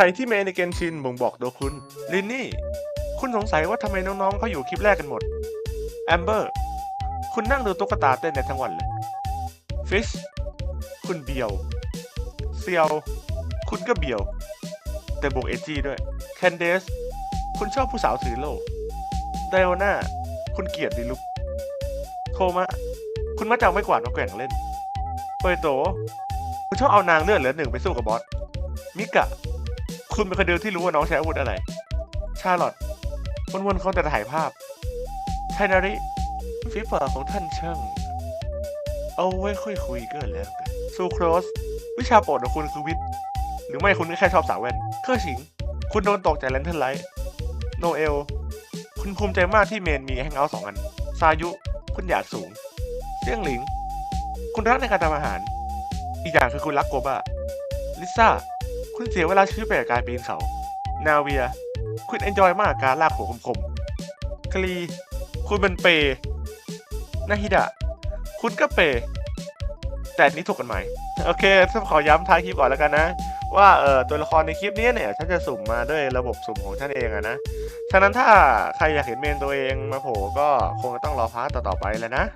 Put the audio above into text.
รที่เมในเกนชินบ่งบอกตัวคุณลินนี่ คุณสงสัยว่าทำไมน้องๆเขาอยู่คลิปแรกกันหมดแอมเบอร์ คุณนั่งดูตุ๊กตาเต้นในทั้งวันเลยฟิชคุณเบียวเซียว คุณก็เบียว แต่บวกเอจีด้วยแคนเดสคุณชอบผู้สาวถือโล่ไดโอน่าคุณเกลียดดิลุกโทมะ คุณมาจากไม่กวาดมาแกว่งเล่นเปยโต คุณชอบเอานางเลือดเหลือหนึ่งไปสู้กับบอสมิกะ คุณเป็นคนเดียวที่รู้ว่าน้องใช้อาวุธอะไร ชาลอตวันๆเขาแต่ถ่ายภาพไทนาริฟีฟ่าของท่านช่าง เอาไว้ค่อยคุยก็แล้วกันซูโครส วิชาโปรดของคุณคือวิทย์ หรือไม่คุณก็แค่ชอบสาวแว่นเครื่อฉิง คุณโดนตกจากแลนเทนไลท์โนเอล คุณภูมิใจมากที่เมนมีแฮงเอาท์สองอัน ซายุ คุณอยากสูงเสี่ยงหลิง คุณรักในการทำอาหาร อีกอย่างคือคุณรักโกบะลิซ่า คุณเสียเวลาชีวิตไปกับการปีนเขา นาเวีย คุณเอนจอยมากกับการลากหัวคมๆคลีคุณเป็นเปย์นาฮิดะ คุณก็เปย์แต่นี้ถูกกฎหมโอเคฉันขอย้ำท้ายคลิปก่อนแล้วกันนะ ว่าเออตัวละครในคลิปนี้เนี่ยฉันจะสุ่มมาด้วยระบบสุ่มของฉันเองอะนะ ฉะนั้นถ้าใครอยากเห็นเมนตัวเองมาโผล่ก็คงจะต้องรอพาร์ตต่อๆไปแล้วนะ